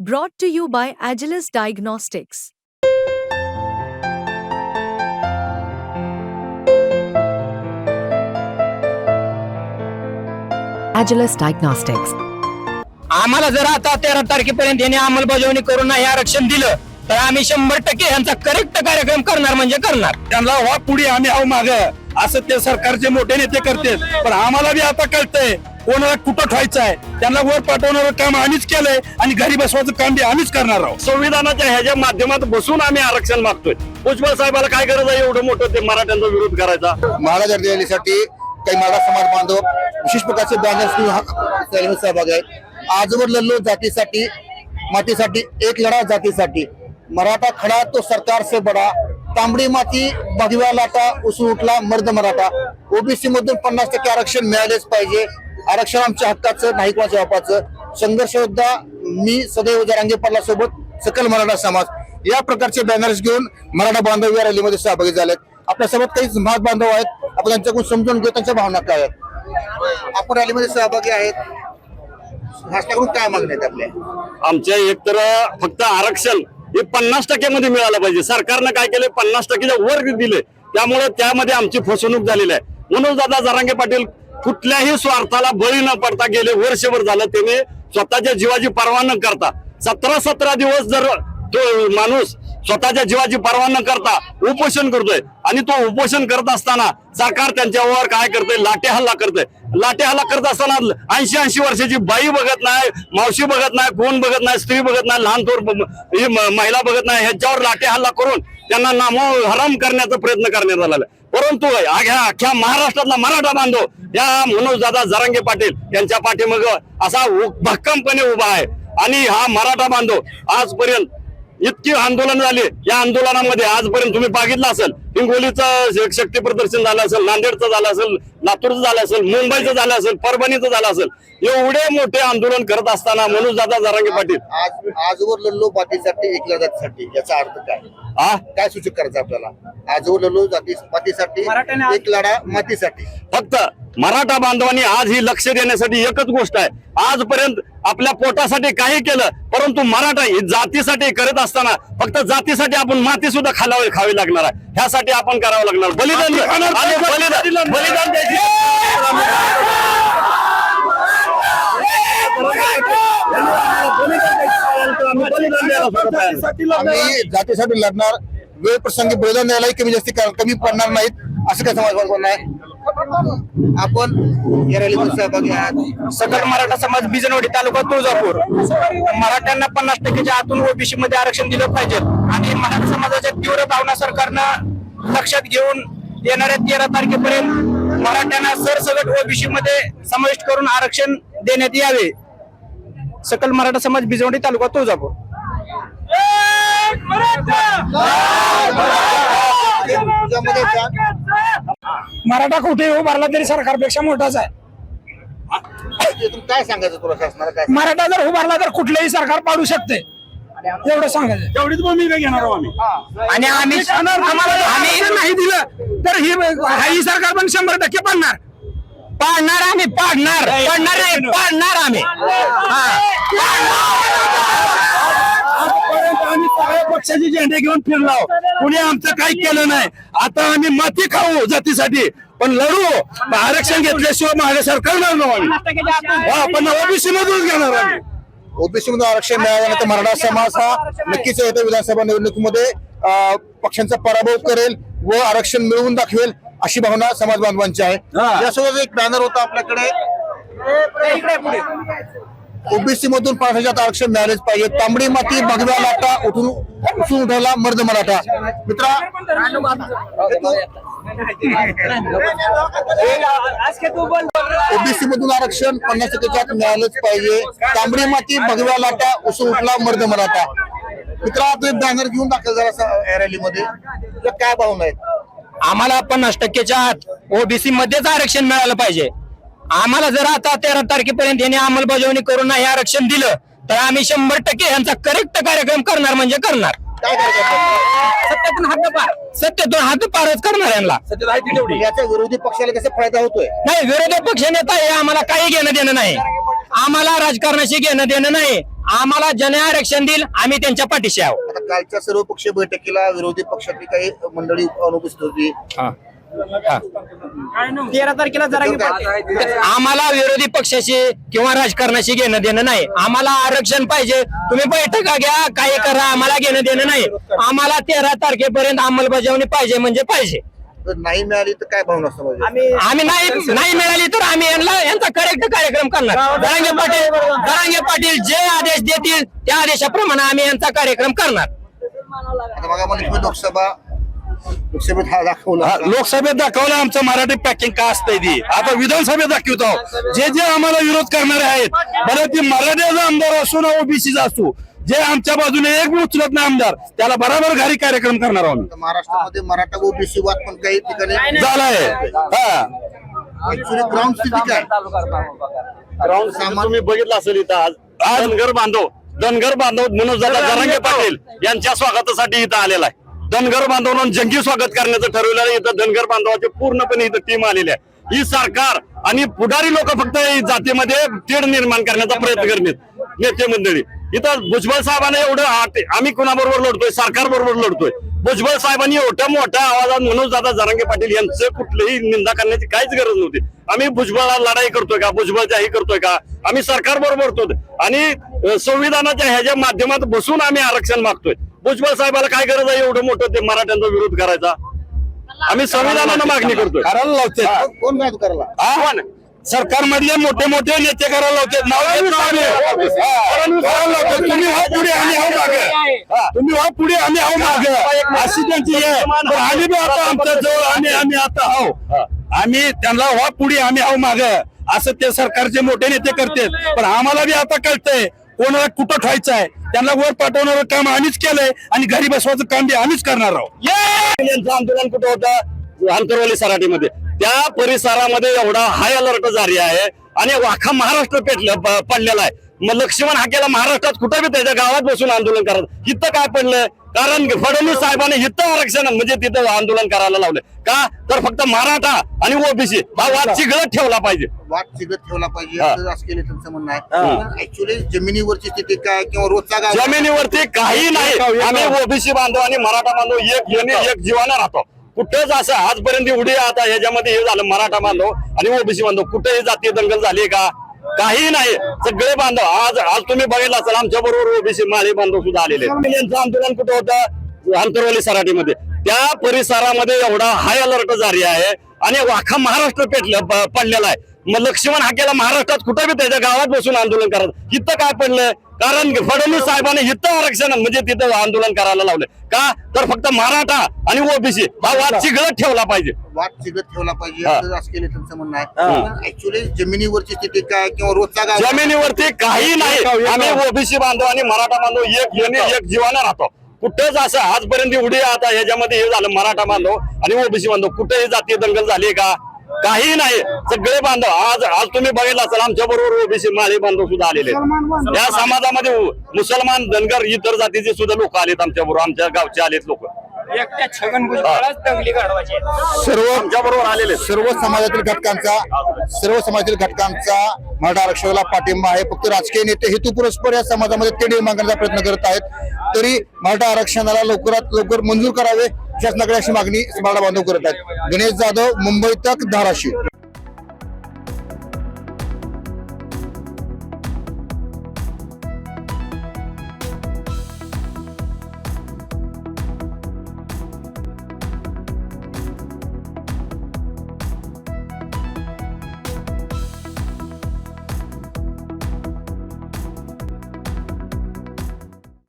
Brought to you by Agilus Diagnostics. Agilus Diagnostics. आम्हाला जर आता तेरा तारखेपर्यंत यांनी अंमलबजावणी करून नाही आरक्षण दिलं तर आम्ही शंभर टक्के यांचा करेक्ट कार्यक्रम करणार म्हणजे करणार त्यांना वा पुढे आम्ही आहो माग असं ते सरकारचे मोठे नेते करते पण आम्हाला बी आता कळतंय कोणाला कुठं ठेवायचं आहे त्यांना वर पाठवणारं काम आम्हीच केलंय आणि घरी बसवायचं काम बी आम्हीच करणार आहोत. संविधानाच्या ह्याच्या माध्यमात बसून आम्ही आरक्षण मागतोय. भुजबळ साहेबाला काय गरज आहे एवढं मोठं ते मराठ्यांचा विरोध करायचा? महाराज रॅलीसाठी काही मराठा समाज बांधव विशेष प्रकारचे हा- रॅलीमध्ये सहभागी आहेत. आजवर लढलो जातीसाठी मातीसाठी एक लढा जातीसाठी. मराठा खडा तो सरकार से बडा. तांबडी माती भगव्या लाटा उसू उठला मर्द मराठा. ओबीसी मधून पन्नास टक्के आरक्षण मिळालेच पाहिजे. आरक्षण आमच्या हक्काचं नाही कोणाच्या बापाचं. संघर्ष योद्धा मी सदैव जरांगे पाटला सोबत सकल मराठा समाज. या प्रकारचे बॅनर्स घेऊन मराठा बांधव या रॅलीमध्ये सहभागी झालेत. आपल्यासोबत काही समाज बांधव आहेत. आपण त्यांच्याकडून समजून घेऊ त्यांच्या भावना काय आहेत. आपण रॅलीमध्ये सहभागी आहेत. शासनाकडून काय मागण्या आहेत आपल्या? आमच्या एकतर फक्त आरक्षण हे पन्नास टक्क्यामध्ये मिळालं पाहिजे. सरकारनं काय केलं? पन्नास टक्क्याच्या वर दिले. त्यामुळे त्यामध्ये आमची फसवणूक झालेली आहे. म्हणून दादा जरांगे पाटील कुठल्याही स्वार्थाला बळी न पडता गेले वर्षभर झालं त्याने स्वतःच्या जीवाची पर्वा न करता सतरा सतरा दिवस जर तो माणूस स्वतःच्या जीवाची पर्वा न करता उपोषण करतोय आणि तो उपोषण करत असताना सरकार त्यांच्यावर काय करतोय? लाटे हल्ला करतोय. लाटे हल्ला करत असताना ऐंशी ऐंशी वर्षाची बाई बघत नाही मावशी बघत नाही कोण बघत नाही स्त्री बघत नाही लहान थोर महिला बघत नाही ह्याच्यावर लाटे हल्ला करून त्यांना नामो हराम करण्याचा प्रयत्न करण्यात आला परंतु या अख्ख्या महाराष्ट्रातला मराठा बांधव या मनोजदादा जरांगे पाटील यांच्या पाठीमाग असा भक्कमपणे उभा आहे. आणि हा मराठा बांधव आजपर्यंत इतकी आंदोलन झाली. या आंदोलनामध्ये आजपर्यंत तुम्ही बघितलं असेल हिंगोलीचं शक्ती प्रदर्शन झालं असेल नांदेडचं झालं असेल लातूरचं झालं असेल मुंबईचं झालं असेल परभणीचं झालं असेल एवढे मोठे आंदोलन करत असताना मनोज दादा जरांगे पाटील. आज आजवर लढलो जातीसाठी एक जातीसाठी याचा अर्थ काय? हा काय सूचित करायचं आपल्याला? आजवर लढलो जाती मातीसाठी एक लढा मातीसाठी. फक्त मराठा बांधवांनी आज ही लक्ष देण्यासाठी एकच गोष्ट आहे. आजपर्यंत आपल्या पोटासाठी काही केलं परंतु मराठा ही जातीसाठी करत असताना फक्त जातीसाठी आपण माती सुद्धा खालावी खावी लागणार आहे. ह्यासाठी आपण करावं लागणार. बलिदान बलिदान जातीसाठी लढणार. वेळ प्रसंगी बलिदान द्यायलाही कमी जास्ती कमी पडणार नाहीत. असं काय समाज नाही आपण या रॅलीमध्ये सहभागी आहात. सकल मराठा समाज बिजनवाडी तालुका तुळजापूर. मराठ्यांना पन्नास टक्केच्या आतून ओबीसी मध्ये आरक्षण दिलं पाहिजे. आणि मराठा समाजाच्या तीव्र भावना सरकारनं लक्षात घेऊन येणाऱ्या तेरा तारखेपर्यंत मराठ्यांना सरसगट ओबीसी मध्ये समाविष्ट करून आरक्षण देण्यात यावे. सकल मराठा समाज बिजवडी तालुका तुळजापूर. तुझ्यामध्ये मराठा कुठे उभारला तरी सरकारपेक्षा मोठाच आहे. काय सांगायचं तुला शासनाला? काय मराठा जर उभारला तर कुठलेही सरकार पाडू शकते. एवढं सांगायचं. तेवढीच भूमिका घेणार आहोत आम्ही. आणि आम्ही आम्हाला नाही दिलं तर ही ही सरकार पण शंभर टक्के पाडणार. पाडणार आम्ही पाडणार. पाडणार नाही पाडणार आम्ही. आजपर्यंत आम्ही सगळ्या पक्षाचे झेंडे घेऊन फिरलो कुणी आमचं काही केलं नाही. आता आम्ही माती खाऊ जातीसाठी. पण लढू. आरक्षण घेतल्याशिवाय माझ्या सरकार पण ओबीसी मधूनच घेणार आम्ही. ओबीसी मधून आरक्षण मिळाल्यानंतर मराठा समाज हा नक्कीच येत्या विधानसभा निवडणुकीमध्ये पक्षांचा पराभव करेल व आरक्षण मिळवून दाखवेल अशी भावना समाज बांधवांची आहे. हा. यासोबत एक बॅनर होता आपल्याकडे. ओबीसी मधून पाच हजार आरक्षण मिळालेच पाहिजे. तांबडी माती भगव्या लाटा उठून उठून उठायला मर्द मराठा. मित्रा ओबीसी मधून आरक्षण पन्नास टक्केच्या मिळालंच पाहिजे. तांबडी माती भगव्या लाटा उसून उठला मर्द मराठा. मित्रा तुम्ही बॅनर घेऊन दाखल जरा रॅलीमध्ये काय भावना आहेत? आम्हाला पन्नास टक्केच्या आत ओबीसी मध्येच आरक्षण मिळालं पाहिजे. आम्हाला जर आता तेरा तारखेपर्यंत यांनी अंमलबजावणी करून नाही आरक्षण दिलं तर आम्ही शंभर टक्के यांचा करेक्ट कार्यक्रम करणार म्हणजे करणार. सत्यातून हद्दपार सत्यातून हद्दपारच करणार यांना. याचा विरोधी पक्षाला कसा फायदा होतोय? नाही विरोधी पक्ष नेता हे आम्हाला काही घेणं देणं नाही. आम्हाला राजकारणाशी घेणं देणं नाही. आम्हाला जन आरक्षण देईल आम्ही त्यांच्या पाठीशी आहोत. आता कालच्या सर्वपक्षीय बैठकीला विरोधी पक्षातली काही मंडळी अनुपस्थित होती. तेरा तारखेला जरा आम्हाला विरोधी पक्षाशी किंवा राजकारणाशी घेणं देणं नाही. आम्हाला आरक्षण पाहिजे. तुम्ही बैठका घ्या काही करा आम्हाला घेणं देणं नाही. आम्हाला तेरा तारखेपर्यंत अंमलबजावणी पाहिजे म्हणजे पाहिजे. नाही मिळाली तर काय भावना समजली आम्ही नाही नाही मिळाली तर आम्ही यांना यांचा करेक्ट कार्यक्रम करणार. दरांगे पाटील दरांगे पाटील जे आदेश देतील त्या आदेशाप्रमाणे आम्ही यांचा कार्यक्रम करणार. लोकसभा लोकसभेत हा दाखवला लोकसभेत दाखवलं आमचं मराठी पॅकिंग का असतंय ती? आता विधानसभेत दाखवतो. जे जे आम्हाला विरोध करणारे आहेत बरं ते मराठ्याचा आमदार असो ना ओबीसीचा असो जे आमच्या बाजूने एक उचलत नाही आमदार त्याला बराबर घरी कार्यक्रम करणार आहोत. महाराष्ट्रामध्ये मराठा ओबीसी वाद पण काही ठिकाणी झालाय. हा. ग्राउंड स्थिती काय? ग्राउंड तुम्ही बघितलं असेल इथं आज. धनगर बांधव धनगर बांधव मनोज दादा जरांगे पाटील यांच्या स्वागतासाठी इथं आलेला आहे. धनगर बांधवांना जंगी स्वागत करण्याचं ठरवलेलं आहे. इथं धनगर बांधवाची पूर्णपणे इथं टीम आलेली आहे. ही सरकार आणि पुढारी लोक फक्त जातीमध्ये तेढ निर्माण करण्याचा प्रयत्न करण्यात नेते मंडळी इथं भुजबळ साहेबांना एवढं आट- आम्ही कुणाबरोबर लढतोय? सरकार बरोबर लढतोय. भुजबळ साहेबांनी एवढ्या मोठ्या आवाजात मनोज दादा जरांगे पाटील यांचं कुठलीही निंदा करण्याची काहीच गरज नव्हती. आम्ही भुजबळला लढाई करतोय का? भुजबळच्या हे करतोय का? आम्ही सरकार बरोबर आणि संविधानाच्या ह्याच्या माध्यमात बसून आम्ही आरक्षण मागतोय. भुजबळ साहेबाला काय गरज आहे? एवढं मोठं ते मराठ्यांचा विरोध करायचा. आम्ही संविधानानं मागणी करतोय. करायला लावते. कोण काय करायला? हा? सरकार मधले मोठे मोठे नेते करायला लावते. नाही. हा. तुम्ही व्हा पुढे आम्ही आहो मागे. तुम्ही व्हा पुढे आम्ही आहो मागे. अशी त्यांची हे. आम्ही बी आता आमच्या जवळ आम्ही आम्ही आता आहो. आम्ही त्यांना व्हा पुढे आम्ही आहो माग. असं ते सरकारचे मोठे नेते करतात. पण आम्हाला बी आता कळतंय. कोणाला कुठं ठेवायचं आहे? त्यांना वर पाठवणारं काम आम्हीच केलंय आणि घरी बसवायचं काम बी आम्हीच करणार आहोत. यांचं आंदोलन कुठं होतं? आंतरवली सराटीमध्ये. त्या परिसरामध्ये एवढा हाय अलर्ट जारी आहे आणि अख्खा महाराष्ट्र पेटलं पडलेला आहे. मग लक्ष्मण हाकेला महाराष्ट्रात कुठं बी त्याच्या गावात बसून आंदोलन करत इथं काय पडलं? कारण फडणवीस साहेबांनी इथं आरक्षण म्हणजे तिथं आंदोलन करायला लावलं. का? तर फक्त मराठा आणि ओबीसी हा वाद चिघळत ठेवला पाहिजे. वाद चिगत ठेवला पाहिजे. असं केलं म्हणणं आहे. ऍक्च्युली जमिनीवरची स्थिती काय किंवा रोजचा गाव जमिनीवरती काही नाही. आम्ही ओबीसी बांधव आणि मराठा बांधव एक एक जीवानं राहतो. कुठंच असं आजपर्यंत एवढी आता ह्याच्यामध्ये हे झालं मराठा बांधव आणि ओबीसी बांधव कुठेही जातीय दंगल झाली का? काही नाही. सगळे बांधव आज आज तुम्ही बघितलं असाल आमच्या बरोबर ओबीसी माळी बांधव सुद्धा आलेले यांचं आंदोलन कुठं होतं? अंतरवाली सराटीमध्ये. त्या परिसरामध्ये एवढा हाय अलर्ट जारी आहे आणि वाखा महाराष्ट्र पेटलं पडलेला आहे. मग लक्ष्मण हाकेला महाराष्ट्रात कुठं बी त्याच्या गावात बसून आंदोलन करत इथं काय पडलं कारण फडणवीस साहेबांनी इथं आरक्षण म्हणजे तिथं आंदोलन करायला लावलं. का? तर फक्त मराठा आणि ओबीसी हा वाद चिघळत ठेवला पाहिजे. वाद चिगत ठेवला पाहिजे. असं असं केलं तुमचं म्हणणं आहे. ऍक्च्युली जमिनीवरची स्थिती काय किंवा रोजचा गाव जमिनीवरती काही नाही. आम्ही ओबीसी बांधव आणि मराठा बांधव एक येणे एक जीवानं राहतो. कुठंच असं आजपर्यंत एवढी आता ह्याच्यामध्ये हे झालं मराठा बांधव आणि ओबीसी बांधव कुठेही जातीय दंगल झाली का? काही नाही. सगळे बांधव आज आज तुम्ही बघितलं असाल आमच्या बरोबर ओबीसी माळी बांधव सुद्धा आलेले आहेत. या समाजामध्ये मुसलमान धनगर इतर जातीचे सुद्धा लोक आलेत आमच्या बरोबर आमच्या गावचे आलेत लोक. सर्व आमच्या बरोबर आलेले आहेत. सर्व समाजातील घटकांचा सर्व समाजातील घटकांचा मराठा आरक्षणाला पाठिंबा आहे. फक्त राजकीय नेते हेतू पुरस्पर या समाजामध्ये ते निर्माण करण्याचा प्रयत्न करत आहेत. तरी मराठा आरक्षणाला लवकरात लवकर मंजूर करावे शासनाकडे अशी मागणी मराठा बांधव करत आहेत. गणेश जाधव मुंबई तक धाराशिव.